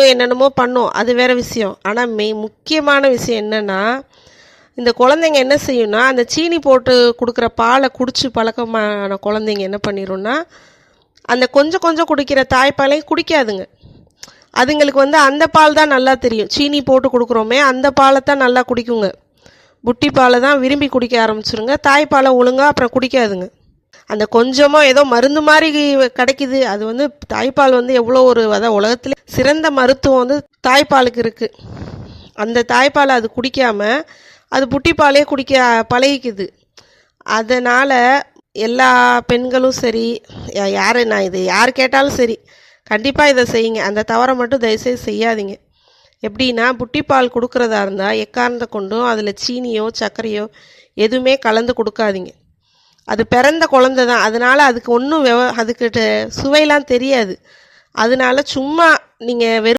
இன்னும் என்னென்னமோ பண்ணும் அது வேற விஷயம். ஆனால் மெய் முக்கியமான விஷயம் என்னென்னா இந்த குழந்தைங்க என்ன செய்யும்னா அந்த சீனி போட்டு கொடுக்குற பாலை குடித்து பழக்கமான குழந்தைங்க என்ன பண்ணிடும்னா அந்த கொஞ்சம் கொஞ்சம் குடிக்கிற தாய்ப்பாலையும் குடிக்காதுங்க. அதுங்களுக்கு வந்து அந்த பால் தான் நல்லா தெரியும். சீனி போட்டு கொடுக்குறோமே அந்த பாலை தான் நல்லா குடிக்குங்க. புட்டி பாலை தான் விரும்பி குடிக்க ஆரம்பிச்சிருங்க. தாய்ப்பாலை ஒழுங்காக அப்புறம் குடிக்காதுங்க. அந்த கொஞ்சமாக ஏதோ மருந்து மாதிரி கிடைக்குது. அது வந்து தாய்ப்பால் வந்து எவ்வளோ ஒரு அதான் உலகத்துல சிறந்த மருத்துவம் வந்து தாய்ப்பாலுக்கு இருக்குது அந்த தாய்ப்பாலை அது குடிக்காமல் அது புட்டிப்பாலே குடிக்க பழகிக்குது. அதனால் எல்லா பெண்களும் சரி யார் நான் இது யார் கேட்டாலும் சரி கண்டிப்பாக இதை செய்யுங்க. அந்த தவறை மட்டும் தயவுசெய்து செய்யாதீங்க. எப்படின்னா புட்டிப்பால் கொடுக்குறதா இருந்தால் எக்காரணத்தை கொண்டும் அதில் சீனியோ சர்க்கரையோ எதுவுமே கலந்து கொடுக்காதீங்க. அது பிறந்த குழந்தை தான். அதனால் அதுக்கு ஒன்றும் வெவ அதுக்கிட்ட சுவையெல்லாம் தெரியாது. அதனால சும்மா நீங்கள் வெறும்